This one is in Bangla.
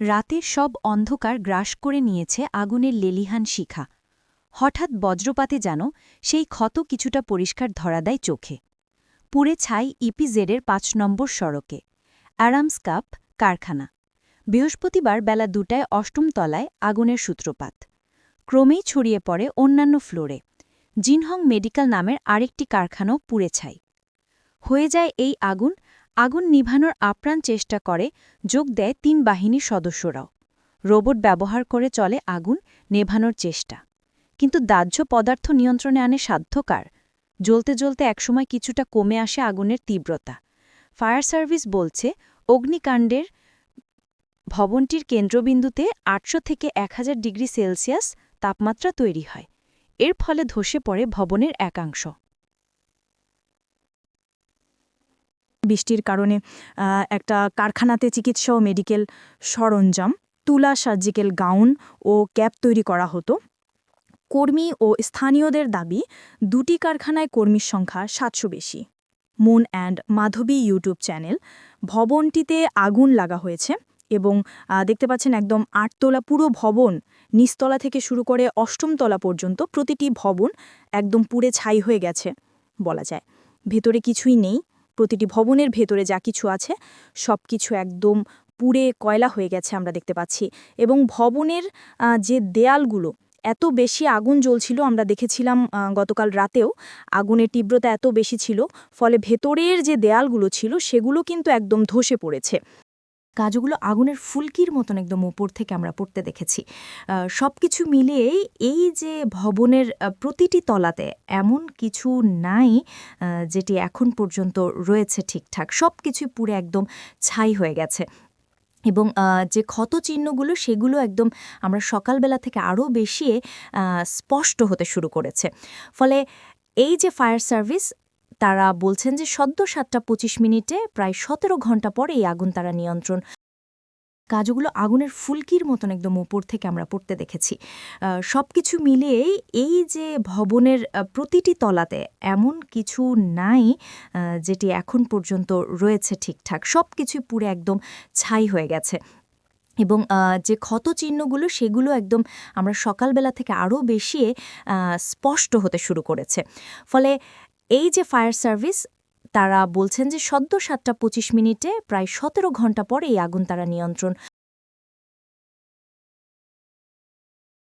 রাতের সব অন্ধকার গ্রাস করে নিয়েছে আগুনের লেলিহান শিখা। হঠাৎ বজ্রপাতে যেন সেই ক্ষত কিছুটা পরিষ্কার ধরা দেয় চোখে। পুড়ে ছাই ইপিজেডের পাঁচ নম্বর সড়কে। অ্যারামস কাপ, কারখানা। বৃহস্পতিবার বেলা দুটায় অষ্টম তলায় আগুনের সূত্রপাত। ক্রমেই ছড়িয়ে পড়ে অন্যান্য ফ্লোরে। জিনহং মেডিকেল নামের আরেকটি কারখানাও পুড়ে ছাই। হয়ে যায় এই আগুন আগুন নিভানোর আপ্রাণ চেষ্টা করে, যোগ দেয় তিন বাহিনীর সদস্যরাও। রোবট ব্যবহার করে চলে আগুন নেভানোর চেষ্টা। কিন্তু দাহ্য পদার্থ নিয়ন্ত্রণে আনে সাধ্যকার জ্বলতে জ্বলতে একসময় কিছুটা কমে আসে আগুনের তীব্রতা। ফায়ার সার্ভিস বলছে, অগ্নিকাণ্ডের ভবনটির কেন্দ্রবিন্দুতে আটশো থেকে এক হাজার ডিগ্রি সেলসিয়াস তাপমাত্রা তৈরি হয়। এর ফলে ধসে পড়ে ভবনের একাংশ। বৃষ্টির কারণে একটা কারখানাতে চিকিৎসা ও মেডিকেল সরঞ্জাম, তুলা সার্জিক্যাল গাউন ও ক্যাপ তৈরি করা হতো। কর্মী ও স্থানীয়দের দাবি, দুটি কারখানায় কর্মীর সংখ্যা সাতশো বেশি। Moon and Madhabi YouTube channel, ভবনটিতে আগুন লাগা হয়েছে এবং দেখতে পাচ্ছেন একদম আটতলা পুরো ভবন নিচতলা থেকে শুরু করে অষ্টম তলা পর্যন্ত প্রতিটি ভবন একদম পুড়ে ছাই হয়ে গেছে বলা যায়। ভেতরে কিছুই নেই। প্রতিটি ভবনের ভেতরে যা কিছু আছে সব কিছু একদম পুড়ে কয়লা হয়ে গেছে আমরা দেখতে পাচ্ছি। এবং ভবনের যে দেয়ালগুলো, এত বেশি আগুন জ্বলছিল আমরা দেখেছিলাম গতকাল রাতেও। আগুনের তীব্রতা এত বেশি ছিল, ফলে ভেতরের যে দেয়ালগুলো ছিল, সেগুলো কিন্তু একদম ধসে পড়েছে। কাজগুলো আগুনের ফুলকির মতন একদম উপর থেকে আমরা পড়তে দেখেছি। সব কিছু মিলিয়েই এই যে ভবনের প্রতিটি তলাতে এমন কিছু নাই যেটি এখন পর্যন্ত রয়েছে ঠিকঠাক। সব কিছুই পুরো একদম ছাই হয়ে গেছে। এবং যে ক্ষত চিহ্নগুলো, সেগুলো একদম আমরা সকালবেলা থেকে আরও বেশি স্পষ্ট হতে শুরু করেছে। ফলে এই যে ফায়ার সার্ভিস তারা বলছেন যে সদ্য সাতটা পঁচিশ মিনিটে প্রায় সতেরো ঘণ্টা পরে এই আগুন তারা নিয়ন্ত্রণ কাজগুলো আগুনের ফুলকির মতন একদম উপর থেকে আমরা পড়তে দেখেছি। সব কিছু মিলিয়েই এই যে ভবনের প্রতিটি তলাতে এমন কিছু নাই যেটি এখন পর্যন্ত রয়েছে ঠিকঠাক। সব কিছুই পুরো একদম ছাই হয়ে গেছে। এবং যে ক্ষত চিহ্নগুলো সেগুলো একদম আমরা সকালবেলা থেকে আরও বেশি স্পষ্ট হতে শুরু করেছে। ফলে এই যে ফায়ার সার্ভিস, তারা বলছেন যে সদ্য সাতটা পঁচিশ মিনিটে প্রায় সতেরো ঘণ্টা পরে এই আগুন তারা নিয়ন্ত্রণ